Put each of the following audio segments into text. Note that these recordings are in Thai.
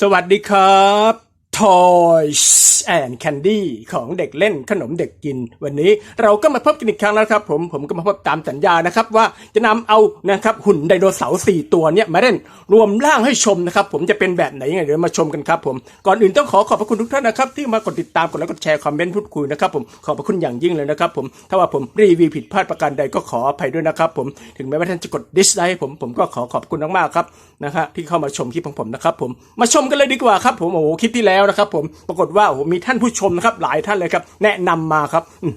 สวัสดีครับ Toys and Candy ของเด็กเล่นขนมเด็กกิน วันนี้เราก็มาพบกันอีกครั้งแล้วครับผมผมก็มาพบตามสัญญานะครับว่าจะนำเอานะครับหุ่นไดโนเสาร์สี่ตัวเนี่ยมาเล่นรวมร่างให้ชมนะครับผมจะเป็นแบบไหนยังไงเดี๋ยวมาชมกันครับผมก่อนอื่นต้องขอขอบพระคุณทุกท่านนะครับที่มากดติดตามกดไลค์กดแชร์คอมเมนต์พูดคุยนะครับผมขอบพระคุณอย่างยิ่งเลยนะครับผมถ้าว่าผมรีวิวผิดพลาดประการใดก็ขออภัยด้วยนะครับผมถึงแม้ว่าท่านจะกดดิสไลค์ผมผมก็ขอขอบคุณมากๆครับนะฮะที่เข้ามาชมคลิปของผมนะครับผมมาชมกันเลยดีกว่าครับผมโอ้คลิปที่แล้วนะครับผมปรากฏว่าโอ้มีท่านผู้ชมนะครับหลายท่านเลยครับแนะนำมาครับอื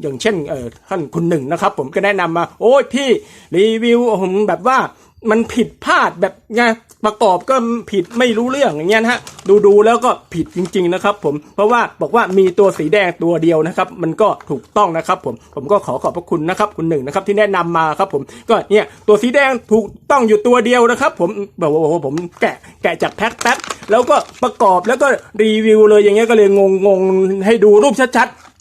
อย่างเช่นเอ่อท่านคุณหนึ่งนะครับผมก็แนะนำมา โอ้ยพี่รีวิวผมแบบว่า มันผิดพลาดแบบไงประกอบก็ผิดไม่รู้เรื่องอย่างเงี้ยนะฮะดูดูแล้วก็ผิดจริง ๆนะครับ ผมเพราะว่าบอกว่ามีตัวสีแดงตัวเดียวนะครับ มันก็ถูกต้องนะครับ ผมผมก็ขอขอบพระคุณนะครับ คุณหนึ่งนะครับที่แนะนำมาครับ ผมก็เนี่ยตัวสีแดงถูกต้องอยู่ตัวเดียวนะครับ ผมบอกว่าผมแกะแกะจากแพ็คแป๊บแล้วก็ประกอบแล้วก็รีวิวเลยอย่างเงี้ยก็เลยงงงๆให้ดูรูปชัดๆ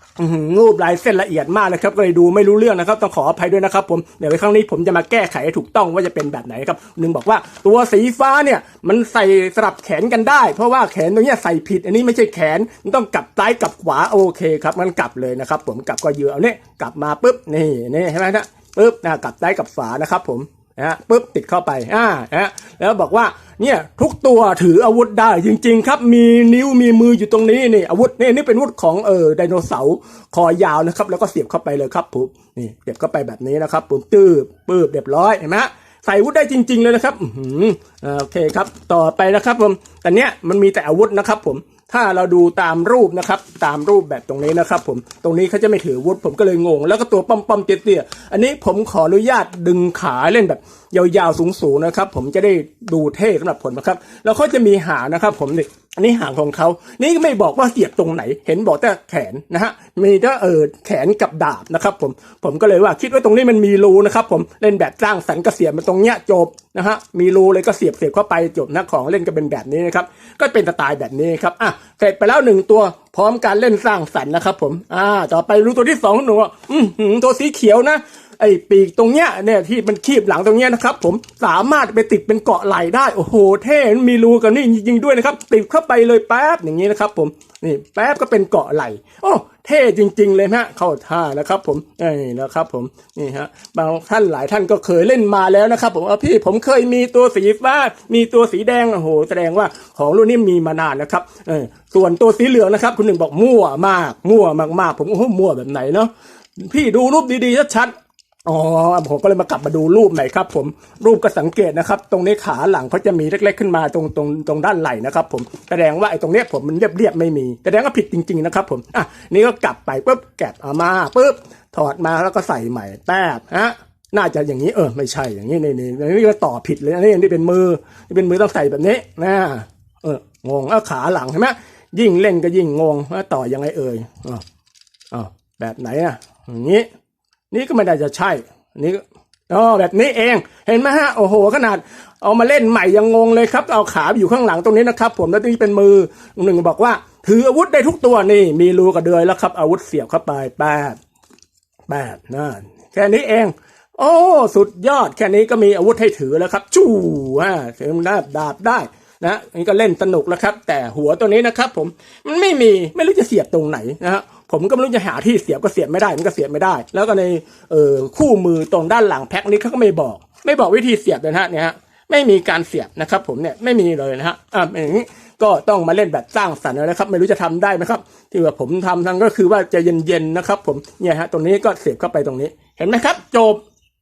รูปลายเส้นละเอียดมากเลยครับ ก็เลยดูไม่รู้เรื่องนะครับ ต้องขออภัยด้วยนะครับ ผมเดี๋ยวในครั้งนี้ผมจะมาแก้ไขให้ถูกต้องว่าจะเป็นแบบไหนครับหนึ่งบอกว่าตัวสีฟ้าเนี่ยมันใส่สลับแขนกันได้ เพราะว่าแขนตรงนี้ใส่ผิด อันนี้ไม่ใช่แขนมันต้องกลับซ้ายกลับขวาโอเคครับมันกลับเลยนะครับ ผมกลับก็ยือเอาเนี่ยกลับมาปุ๊บนี่นี่ใช่ไหมนะปุ๊บนะกลับซ้ายกลับขวานะครับ ผม นะฮะปุ๊บติดเข้าไปอ่านะฮะแล้วบอกว่าเนี่ยทุกตัวถืออาวุธได้จริงๆ ครับมีนิ้วมีมืออยู่ตรงนี้นี่อาวุธนี่นี่เป็นอาวุธของเออไดโนเสาร์คอยาวนะครับ แล้วก็เสียบเข้าไปเลยครับผมนี่เสียบเข้าไปแบบนี้นะครับผมตื้อปื้บเรียบร้อยเห็นไหมฮะใส่อาวุธได้จริง ๆเลยนะครับอือหืออ่าโอเคครับ ต่อไปนะครับผมแต่เนี้ยมันมีแต่อาวุธนะครับผม ถ้าเราดูตามรูปนะครับ ตามรูปแบบตรงนี้นะครับ ผมตรงนี้เขาจะไม่ถือวุธผมก็เลยงง แล้วก็ตัวป้อมๆเตี้ยๆอันนี้ผมขออนุญาตดึงขาเล่นแบบ ยาวๆสูงๆนะครับ ผมจะได้ดูเท่สำหรับผมนะครับ แล้วเขาจะมีหางนะครับ ผมนี่อันนี้หางของเขานี่ไม่บอกว่าเสียบตรงไหน เห็นบอกแต่แขนนะฮะ มีแต่เออแขนกับดาบนะครับผม ผมก็เลยว่าคิดว่าตรงนี้มันมีรูนะครับผม เล่นแบบสร้างสรรค์กเสียบมาตรงเนี้ยจบนะฮะ มีรูเลยก็เสียบเสียบเข้าไปจบนะของเล่นก็เป็นแบบนี้นะครับ ก็เป็นสไตล์แบบนี้ครับ อะเสร็จไปแล้วหนึ่งตัว พร้อมการเล่นสร้างสรรค์นะครับผม อ่า ต่อไปรู้ตัวที่สองหนูอืมตัวสีเขียวนะ ไอ้ปีกตรงเนี้ยเนี่ยที่มันคีบหลังตรงเนี้ยนะครับ ผมสามารถไปติดเป็นเกาะไหลได้โอ้โหเท่มีรูกับนี่จริงๆด้วยนะครับ ติดเข้าไปเลยแป๊บอย่างนี้นะครับ ผมนี่แป๊บก็เป็นเกาะไหลโอ้เท่จริง ๆ เลยฮะเข้าท่านะครับ ผมนี่นะครับ ผมนี่ฮะบางท่านหลายท่านก็เคยเล่นมาแล้วนะครับ ผมเอาพี่ผมเคยมีตัวสีฟ้า มีตัวสีแดงโอ้โหแสดงว่าของรุ่นนี้มีมานานนะครับเออส่วนตัวสีเหลืองนะครับ คุณหนึ่งบอกมั่วมาก มั่วมากๆ ผมโอ้โหมั่วแบบไหนเนาะพี่ดูรูปดีๆชัดๆ อ๋อผมก็เลยมากลับมาดูรูปใหม่ครับ ผมรูปก็สังเกตนะครับ ตรงนี้ขาหลังเขาจะมีเล็ก ๆ ขึ้นมาตรงตรงตรงด้านไหล่นะครับ ผมแสดงว่าไอ้ตรงเนี้ยผมมันเรียบๆไม่มีแสดงว่าผิดจริง ๆนะครับ ผมอะนี่ก็กลับไปปุ๊บแกะเอามาปุ๊บถอดมาแล้วก็ใส่ใหม่แป๊บฮะน่าจะอย่างนี้เออไม่ใช่อย่างนี้นี่นี่นี่ก็ต่อผิดเลยนะนี่นี่เป็นมือนี่เป็นมือต้องใส่แบบนี้นะเอองงแล้วขาหลังเห็นไหมยิ่งเล่นก็ยิ่งงงว่าต่อยังไงเอ่ยอ๋ออ๋อแบบไหนอะอย่างนี้ นี่ก็ไม่ได้จะใช่นี่อ๋อแบบนี้เองเห็นไหมฮะโอ้โห ขนาดเอามาเล่นใหม่ยังงงเลยครับ เอาขาอยู่ข้างหลังตรงนี้นะครับ ผมแล้วตรงนี้เป็นมือหนึ่งบอกว่า ถืออาวุธได้ทุกตัวนี่ มีรูกระเดือยแล้วครับ อาวุธเสียบเข้าไปแป๊บแป๊บนั่นแค่นี้เอง โอ้ สุดยอดแค่นี้ก็มีอาวุธให้ถือแล้วครับ จู่ฮะถือดาบดาบได้ นะนี่ก็เล่นสนุกแล้วครับ แต่หัวตัวนี้นะครับ ผมมันไม่มีไม่รู้จะเสียบตรงไหนนะฮะผมก็ไม่รู้จะหาที่เสียบก็เสียบไม่ได้มันก็เสียบไม่ได้ แล้วก็ในเอ่อคู่มือตรงด้านหลังแพ็คนี้เขาก็ไม่บอก ไม่บอกวิธีเสียบเลยนะฮะเนี่ยฮะไม่มีการเสียบนะครับ ผมเนี่ยไม่มีเลยนะฮะอ่าอย่างนี้ก็ต้องมาเล่นแบบสร้างสรรค์นะครับ ไม่รู้จะทำได้ไหมครับ ที่ว่าผมทำทั้งก็คือว่าจะเย็นๆนะครับ ผมเนี่ยฮะตรงนี้ก็เสียบเข้าไปตรงนี้ เห็นไหมครับ จบ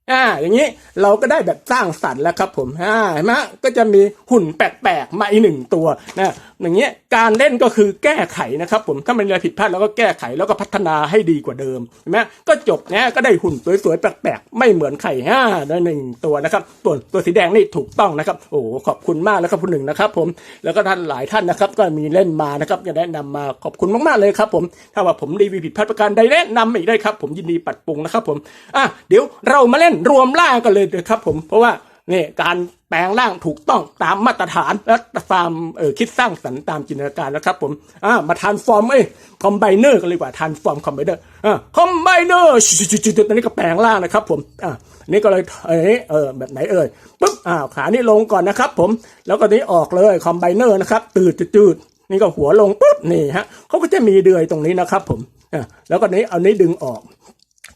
อ่าอย่างนี้เราก็ได้แบบสร้างสรรค์แล้วครับผมอ่าเห็นไหมก็จะมีหุ่นแปลกๆมาอีกหนึ่งตัวนะอย่างเงี้ยการเล่นก็คือแก้ไขนะครับผมถ้ามันมีอะไรผิดพลาดเราก็แก้ไขแล้วก็พัฒนาให้ดีกว่าเดิมเห็นไหมก็จบนะก็ได้หุ่นสวยๆแปลกๆไม่เหมือนไข่ห้าได้หนึ่งตัวนะครับตัวตัวสีแดงนี่ถูกต้องนะครับโอ้ขอบคุณมากแล้วครับคุณหนึ่งนะครับผมแล้วก็ท่านหลายท่านนะครับก็มีเล่นมานะครับจะแนะนำมาขอบคุณมากๆเลยครับผมถ้าว่าผมรีวิวผิดพลาดประการใดแนะนำอีกได้ครับผมยินดีปัดปรุงนะครับผมอะเดี๋ยวเรามาเล่นรวมล่างกันเลยเถอะครับผมเพราะว่าเนี่ยการแปลงร่างถูกต้องตามมาตรฐานและตามเออคิดสร้างสรรค์ตามจินตนาการนะครับผมอ่ามาทานฟอร์มเอ้ยคอมไบเนอร์กันเลยกว่าทานฟอร์มคอมไบเนอร์อ่าคอมไบเนอร์จุดๆๆอันนี้ก็แปลงร่างนะครับผมอ่านี่ก็เลยเอ้ยเออแบบไหนเอ่ยปุ๊บอ่าขานี่ลงก่อนนะครับผมแล้วก็นี้ออกเลยคอมไบเนอร์นะครับตืดจืดๆนี่ก็หัวลงปุ๊บนี่ฮะเขาก็จะมีเดือยตรงนี้นะครับผมอ่าแล้วก็นี้เอานี้ดึงออก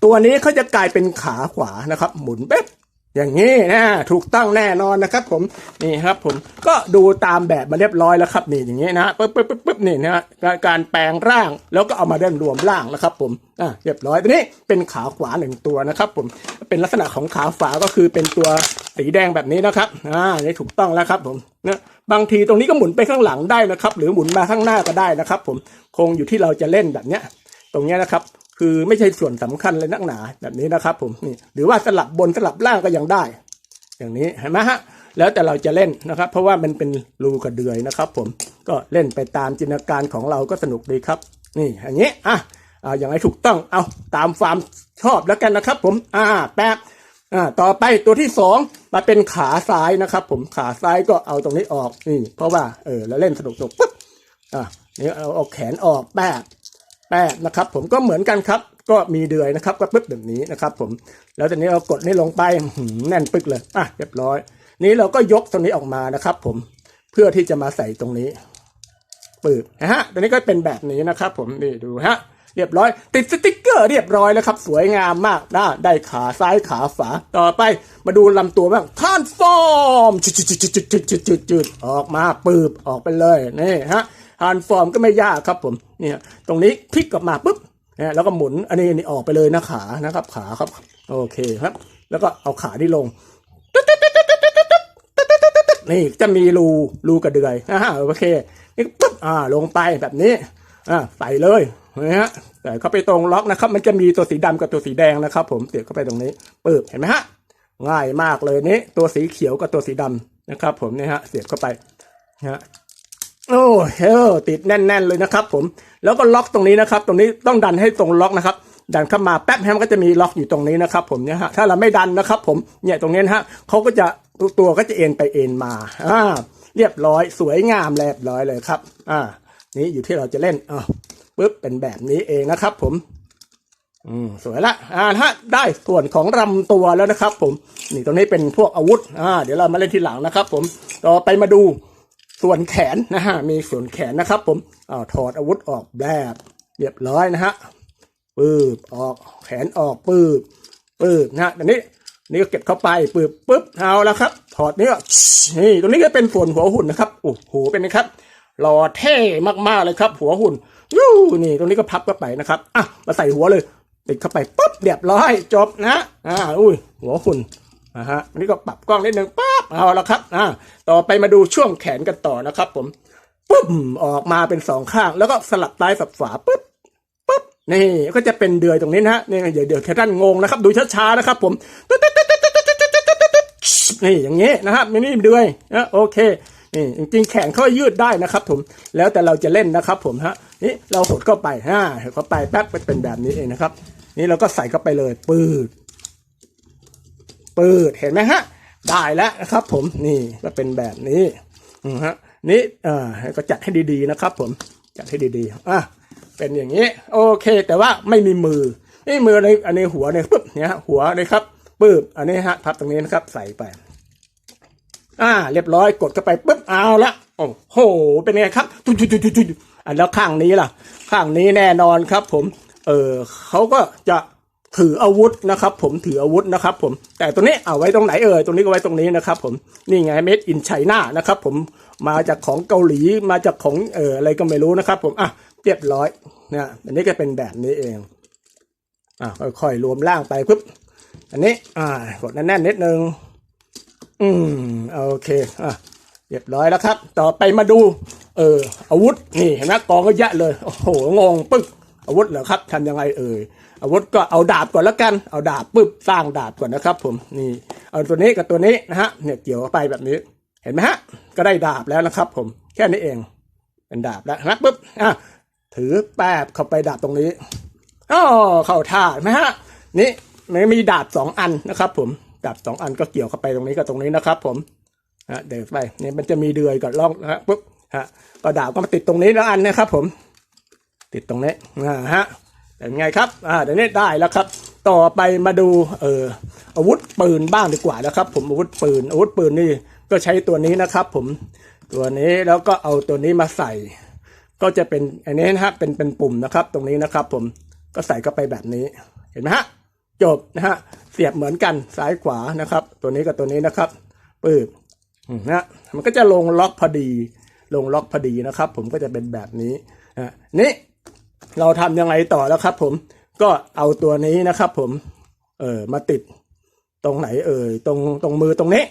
ตัวนี้เขาจะกลายเป็นขาขวานะครับ หมุนเป๊บอย่างนี้นะถูกต้องแน่นอนนะครับ ผมนี่ครับผมก็ดูตามแบบมาเรียบร้อยแล้วครับนี่อย่างนี้นะปึ๊บปึ๊บปึ๊บปึ๊บนี่นะฮะการการแปลงร่างแล้วก็เอามาเล่นรวมร่างนะครับ ผมอะเรียบร้อยตัวนี้เป็นขาขวาหนึ่งตัวนะครับ ผมเป็นลักษณะของขาฝาก็คือเป็นตัวสีแดงแบบนี้นะครับอ่านี่ถูกต้องแล้วครับ ผมนะบางทีตรงนี้ก็หมุนไปข้างหลังได้นะครับ หรือหมุนมาข้างหน้าก็ได้นะครับ ผมคงอยู่ที่เราจะเล่นแบบเนี้ย ตรงเนี้ยนะครับ คือไม่ใช่ส่วนสำคัญเลยนักหนาแบบนี้นะครับผมนี่หรือว่าสลับบนสลับล่างก็ยังได้ อย่างนี้เห็นไหมฮะแล้วแต่เราจะเล่นนะครับ เพราะว่ามันเป็นรูกระเดือยนะครับ ผมก็เล่นไปตามจินตนาการของเราก็สนุกดีครับ นี่อย่างนี้อะอ่าอย่างไรถูกต้องเอาตามความชอบแล้วกันนะครับ ผมอ่าแป๊บอ่าต่อไปตัวที่สองมาเป็นขาซ้ายนะครับ ผมขาซ้ายก็เอาตรงนี้ออกนี่เพราะว่าเออเราเล่นสนุกๆปุ๊บอ่านี่เอาเอาแขนออกแป๊บ แป8นะครับผมก็เหมือนกันครับ ก็มีเดือยนะครับ ก็ปึ๊บแบบนี้นะครับ ผม แล้วตอนนี้เรากดนี่ลงไปแน่นปึ๊กเลยอะเรียบร้อย นี้เราก็ยกตัวนี้ออกมานะครับ ผมเพื่อที่จะมาใส่ตรงนี้ปึ๊บนะฮะตอนนี้ก็เป็นแบบนี้นะครับ ผมนี่ดูฮะเรียบร้อย ติดสติกเกอร์เรียบร้อยแล้วครับ สวยงามมากนะได้ขาซ้ายขาฝาต่อไปมาดูลำตัวบ้างท่านฟอร์มจุดๆๆๆๆๆออกมาปึ๊บออกไปเลยนี่ฮะ ทานฟอร์มก็ไม่ยากครับผมเนี่ยตรงนี้พลิกกลับมาปุ๊บนะแล้วก็หมุนอันนี้นี่ออกไปเลยนะขานะครับขาครับ โอเคครับ แล้วก็เอาขาที่ลงนี่จะมีรูรูกระเดือยอ่าโอเคนี่ปุ๊บอ่าลงไปแบบนี้อ่าใส่เลยนะฮะแต่เข้าไปตรงล็อกนะครับ มันจะมีตัวสีดำกับตัวสีแดงนะครับ ผมเสียบเข้าไปตรงนี้ปึ๊บเห็นไหมฮะง่ายมากเลยนี้ตัวสีเขียวกับตัวสีดำนะครับ ผมเนี่ยฮะเสียบเข้าไปนะฮะ โอ้เฮลติดแน่น ๆ เลยนะครับผมแล้วก็ล็อกตรงนี้นะครับ ตรงนี้ต้องดันให้ตรงล็อกนะครับ ดันเข้ามาแป๊บแฮมก็จะมีล็อกอยู่ตรงนี้นะครับ ผมเนี่ยฮะถ้าเราไม่ดันนะครับ ผมเนี่ยตรงนี้นะฮะเขาก็จะตัวก็จะเอ็นไปเอ็นมาอ่าเรียบร้อยสวยงามเรียบร้อยเลยครับ อ่า นี่อยู่ที่เราจะเล่นอ่าปึ๊บเป็นแบบนี้เองนะครับ ผมอืมสวยละอ่าฮะได้ส่วนของลำตัวแล้วนะครับ ผม นี่ตรงนี้เป็นพวกอาวุธอ่าเดี๋ยวเรามาเล่นทีหลังนะครับ ผมต่อไปมาดู ส่วนแขนนะฮะมีส่วนแขนนะครับ ผมอ้าวถอดอาวุธออกแบบเรียบร้อยนะฮะปืบออกแขนออกปืบปืบนะฮะอันนี้นี่ก็เก็บเข้าไปปืบปึ๊บเอาแล้วครับ ถอดนี่ก็นี่ตรงนี้ก็เป็นส่วนหัวหุ่นนะครับโอ้โหเป็นนะครับหล่อเท่มากๆเลยครับ หัวหุ่นยูนี่ตรงนี้ก็พับเข้าไปนะครับอะมาใส่หัวเลยติดเข้าไปปุ๊บเรียบร้อยจบนะอ่าอุ้ยหัวหุ่นนะฮะอันนี้ก็ปรับกล้องนิดนึงปั๊บ เอาละครับอ่าต่อไปมาดูช่วงแขนกันต่อนะครับ ผมปุ๊บออกมาเป็นสองข้าง แล้วก็สลับซ้ายสลับขวาปุ๊บปุ๊บนี่ก็จะเป็นเดือยตรงนี้นะฮะนี่เดี๋ยวเดี๋ยวท่านงงนะครับ ดูช้าๆนะครับ ผมนี่อย่างเงี้ยนะครับนี่เดือยนะโอเคนี่จริงๆแขนเขายืดได้นะครับ ผมแล้วแต่เราจะเล่นนะครับ ผมฮะนี่เราหดเข้าไปฮะหดเข้าไปแป๊บเป็นแบบนี้เองนะครับ นี่เราก็ใส่เข้าไปเลยปืดปืดเห็นไหมฮะ ได้แล้วนะครับ ผมนี่ก็เป็นแบบนี้ฮะนี่เอ่าก็จัดให้ดีๆนะครับ ผมจัดให้ดีๆอะเป็นอย่างนี้ โอเค แต่ว่าไม่มีมือนี่มือในอันนี้หัวเนี่ยปุ๊บเนี่ยฮะหัวเลยครับปึ๊บอันนี้ฮะพับตรงนี้นะครับ ใส่ไป อ่า เรียบร้อยกดเข้าไปปุ๊บเอาละโอ้โห เป็นไงครับจุดจุดจุดจุดอันแล้วข้างนี้ล่ะ ข้างนี้แน่นอนครับ ผม เออเขาก็จะ ถืออาวุธนะครับ ผมถืออาวุธนะครับผมแต่ตัวนี้เอาไว้ตรงไหนเอ่ยตรงนี้ก็ไว้ตรงนี้นะครับผมนี่ไงเม็ดอินไชน่านะครับผมมาจากของเกาหลีมาจากของเอออะไรก็ไม่รู้นะครับ ผมอะเรียบร้อยนะอันนี้ก็เป็นแบบนี้เองอะค่อยๆรวมร่างไปปุ๊บอันนี้อ่ากดแน่นๆนิดนึงอืมโอเคอะเรียบร้อยแล้วครับ ต่อไปมาดู เอออาวุธนี่เห็นไหมกองก็เยอะเลยโอ้โหงงปึ๊ก อาวุธเหรอครับทำยังไงเอ่ยอาวุธก็เอาดาบก่อนแล้วกันเอาดาบปึ๊บสร้างดาบก่อนนะครับ ผมนี่เอาตัวนี้กับตัวนี้นะฮะเนี่ยเกี่ยวเข้าไปแบบนี้ เห็นไหมฮะ ก็ได้ดาบแล้วนะครับ ผมแค่นี้เอง เป็นดาบแล้วนะปึ๊บอะถือแป๊บเข้าไปดาบตรงนี้อ๋อเข้าท่าไหมฮะนี่มันมีดาบสองอันนะครับ ผมจับสองอันก็เกี่ยวเข้าไปตรงนี้กับตรงนี้นะครับ ผมฮะเดี๋ยวไปเนี่ยมันจะมีเดือยกับร่องนะฮะปุ๊บฮะกระดาษก็มาติดตรงนี้แล้วอันนะครับ ผม ติดตรงนี้นะฮะเป็นไงครับอ่าเดี๋ยวนี้ได้แล้วครับ ต่อไปมาดูเอออาวุธปืนบ้างดีกว่านะครับ ผมอาวุธปืนอาวุธปืนนี่ก็ใช้ตัวนี้นะครับ ผมตัวนี้แล้วก็เอาตัวนี้มาใส่ ก็จะเป็นอันนี้นะฮะเป็นเป็นปุ่มนะครับ ตรงนี้นะครับ ผมก็ใส่เข้าไปแบบนี้เห็นไหมฮะจบนะฮะเสียบเหมือนกันซ้ายขวานะครับ ตัวนี้กับตัวนี้นะครับปึ๊บอืมนะมันก็จะลงล็อกพอดี ลงล็อกพอดีนะครับ ผมก็จะเป็นแบบนี้นะนี่ เราทำยังไงต่อแล้วครับ ผมก็เอาตัวนี้นะครับ ผม เออมาติดตรงไหน เอ่ยตรงตรงมือตรงนี้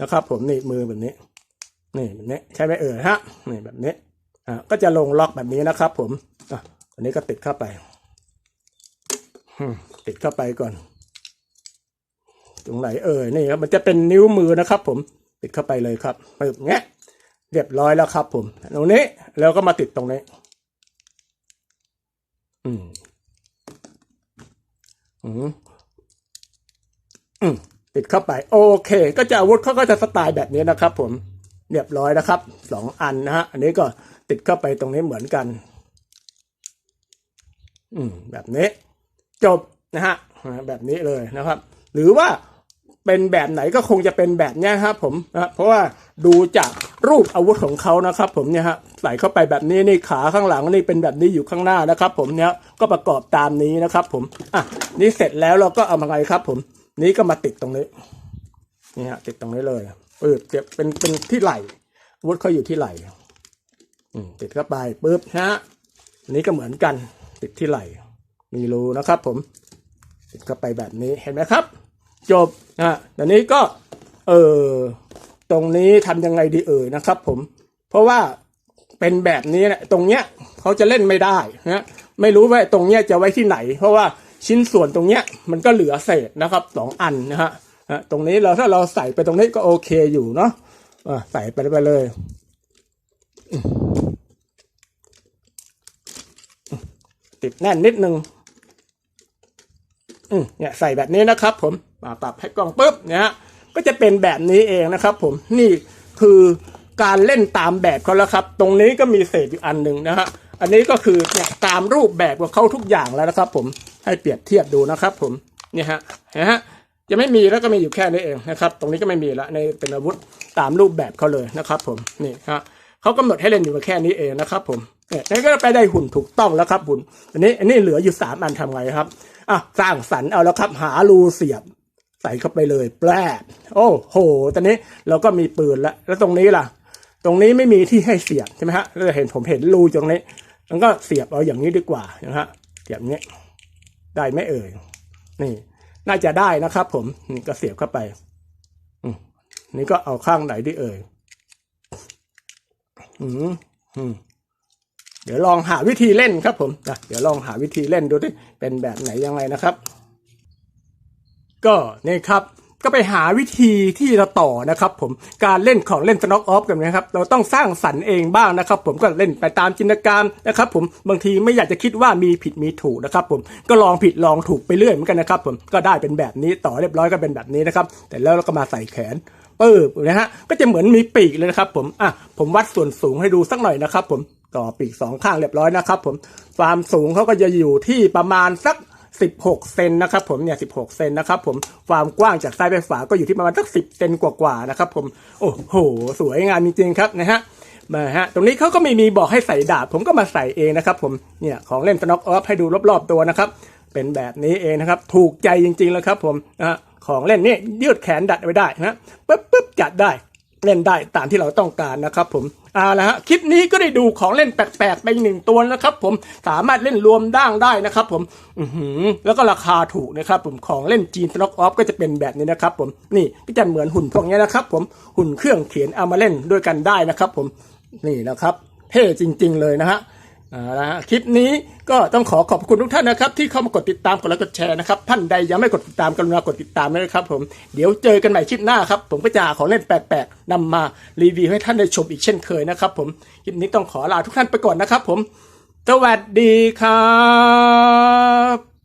นะครับ ผมนี่มือแบบนี้ นี่แบบนี้ใช่ไหมเอ่ยฮะนี่แบบนี้อ่าก็จะลงล็อกแบบนี้นะครับ ผมอะอันนี้ก็ติดเข้าไปติดเข้าไปก่อน ตรงไหนเอ่ยนี่ครับมันจะเป็นนิ้วมือนะครับ ผมติดเข้าไปเลยครับปึ๊บเงี้ยเรียบร้อยแล้วครับ ผมตรงนี้แล้วก็มาติดตรงนี้ อืมอืมอืมติดเข้าไป โอเค ก็จะอาวุธเขาก็จะสไตล์แบบนี้นะครับ ผมเรียบร้อยนะครับสองอันนะฮะอันนี้ก็ติดเข้าไปตรงนี้เหมือนกัน อืม แบบนี้ จบนะฮะแบบนี้เลยนะครับ หรือว่า เป็นแบบไหนก็คงจะเป็นแบบนี้ครับผมนะเพราะว่าดูจากรูปอาวุธของเขานะครับ ผมเนี่ยฮะใส่เข้าไปแบบนี้นี่ขาข้างหลังนี่เป็นแบบนี้อยู่ข้างหน้านะครับ ผมเนี่ยก็ประกอบตามนี้นะครับ ผมอะนี่เสร็จแล้วเราก็เอามาไงครับ ผมนี้ก็มาติดตรงนี้นี่ฮะติดตรงนี้เลยปึ๊บเจ็บเป็นเป็นที่ไหลอาวุธเขาอยู่ที่ไหลอืมติดเข้าไปปึ๊บฮะนี้ก็เหมือนกัน ติดที่ไหลมีรูนะครับ ผม ติดเข้าไปแบบนี้เห็นไหมครับ จบนะตอนนี้ก็เออตรงนี้ทำยังไงดีเอ่ยนะครับผม เพราะว่าเป็นแบบนี้นะตรงเนี้ยเขาจะเล่นไม่ได้นะไม่รู้ว่าตรงเนี้ยจะไว้ที่ไหน เพราะว่าชิ้นส่วนตรงเนี้ยมันก็เหลือเศษนะครับสองอันนะฮะอะตรงนี้เราถ้าเราใส่ไปตรงนี้ก็โอเคอยู่เนาะอะใส่ไปไปเลยอืมติดแน่นนิดนึงอืมเนี่ยใส่แบบนี้นะครับผมมา ปรับให้กล้องปุ๊บเนี่ยฮะก็จะเป็นแบบนี้เองนะครับ ผมนี่คือการเล่นตามแบบเขาแล้วครับ ตรงนี้ก็มีเศษอยู่อันหนึ่งนะฮะอันนี้ก็คือเนี่ยตามรูปแบบของเขาทุกอย่างแล้วนะครับ ผมให้เปรียบเทียบดูนะครับ ผมเนี่ยฮะเนไหมฮะจะไม่มีแล้วก็มีอยู่แค่นี้เองนะครับ ตรงนี้ก็ไม่มีละในเป็นอาวุธตามรูปแบบเขาเลยนะครับ ผมนี่ฮะเขากำหนดให้เล่นอยู่แค่นี้เองนะครับ ผมเนี่ยนี่ก็ไปได้หุ่นถูกต้องแล้วครับหุ่นอันนี้อันนี้เหลืออยู่สามอันทำไงครับอะสร้างสรรค์เอาแล้วครับ หารูเสียบ ส่เข้าไปเลยแปรโอ้โห ตอนนี้เราก็มีปืนแล้ว แล้วตรงนี้ล่ะ ตรงนี้ไม่มีที่ให้เสียบใช่ไหมฮะแล้วเห็นผมเห็นรูตรงนี้ มันก็เสียบเอาอย่างนี้ดีกว่านะฮะ เสียบนี้ได้ไหมเอ่ย นี่ น่าจะได้นะครับผม นี่ก็เสียบเข้าไป อืนี่ก็เอาข้างไหนดีเอ่ย อืมอืมเดี๋ยวลองหาวิธีเล่นครับผมนะเดี๋ยวลองหาวิธีเล่นดูดิ เป็นแบบไหนยังไงนะครับ ก็นี่ครับก็ไปหาวิธีที่จะต่อนะครับผมการเล่นของเล่นสน็อกออฟกันนะครับ เราต้องสร้างสรรค์เองบ้างนะครับ ผมก็เล่นไปตามจินตนาการนะครับผมบางทีไม่อยากจะคิดว่ามีผิดมีถูกนะครับ ผมก็ลองผิดลองถูกไปเรื่อยเหมือนกันนะครับ ผมก็ได้เป็นแบบนี้ต่อเรียบร้อยก็เป็นแบบนี้นะครับ แต่แล้วเราก็มาใส่แขนปึ๊บนะฮะก็จะเหมือนมีปีกเลยนะครับ ผมอะผมวัดส่วนสูงให้ดูสักหน่อยนะครับ ผมต่อปีกสองข้างเรียบร้อยนะครับ ผมความสูงเขาก็จะอยู่ที่ประมาณสัก 16 เซนนะครับผมเนี่ย16 เซนนะครับผมความกว้างจากซ้ายไปขวาก็อยู่ที่ประมาณสัก 10 เซนกว่าๆนะครับผมโอ้โห สวยงามจริงๆครับนะฮะมาฮะตรงนี้เขาก็ไม่มีบอกให้ใส่ดาบ ผมก็มาใส่เองนะครับผมเนี่ยของเล่นสน็อกออฟให้ดูรอบๆตัวนะครับเป็นแบบนี้เองนะครับถูกใจจริงๆแล้วครับผมนะของเล่นนี่ยืดแขนดัดไว้ได้นะปึ๊บปึ๊บจัดได้เล่นได้ตามที่เราต้องการนะครับผม เอาละฮะคลิปนี้ก็ได้ดูของเล่นแปลกๆไปหนึ่งตัวนะครับ ผมสามารถเล่นรวมด่างได้นะครับผมอือหือแล้วก็ราคาถูกนะครับผมของเล่นจีนสล็อกออฟก็จะเป็นแบบนี้นะครับผมนี่ก็จะเหมือนหุ่นพวกนี้นะครับ ผมหุ่นเครื่องเขียนเอามาเล่นด้วยกันได้นะครับ ผมนี่นะครับเท่จริง ๆ เลยนะฮะ นะคลิปนี้ก็ต้องขอขอบคุณทุกท่านนะครับ ที่เข้ามากดติดตามกดไลค์กดแชร์นะครับท่านใดยังไม่กดติดตามกรุณากดติดตามด้วยนะครับผมเดี๋ยวเจอกันใหม่คลิปหน้าครับ ผมก็จะหาของเล่นแปลกๆนำมารีวิวให้ท่านได้ชมอีกเช่นเคยนะครับ ผมคลิปนี้ต้องขอลาทุกท่านไปก่อนนะครับ ผม สวัสดีครับ